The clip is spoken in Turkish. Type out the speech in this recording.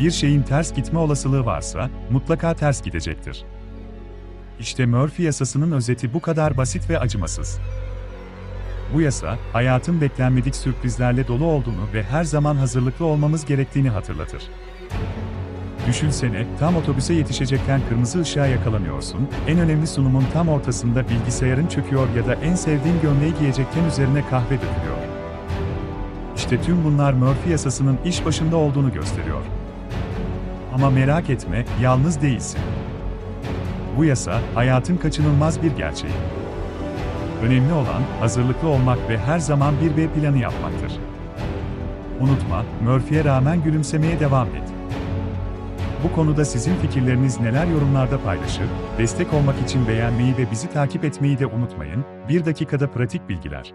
Bir şeyin ters gitme olasılığı varsa, mutlaka ters gidecektir. İşte Murphy yasasının özeti bu kadar basit ve acımasız. Bu yasa, hayatın beklenmedik sürprizlerle dolu olduğunu ve her zaman hazırlıklı olmamız gerektiğini hatırlatır. Düşünsene, tam otobüse yetişecekken kırmızı ışığa yakalanıyorsun, en önemli sunumun tam ortasında bilgisayarın çöküyor ya da en sevdiğin gömleği giyecekken üzerine kahve dökülüyor. İşte tüm bunlar Murphy yasasının iş başında olduğunu gösteriyor. Ama merak etme, yalnız değilsin. Bu yasa, hayatın kaçınılmaz bir gerçeği. Önemli olan, hazırlıklı olmak ve her zaman bir B planı yapmaktır. Unutma, Murphy'ye rağmen gülümsemeye devam et. Bu konuda sizin fikirleriniz neler yorumlarda paylaşır, destek olmak için beğenmeyi ve bizi takip etmeyi de unutmayın, bir dakikada pratik bilgiler.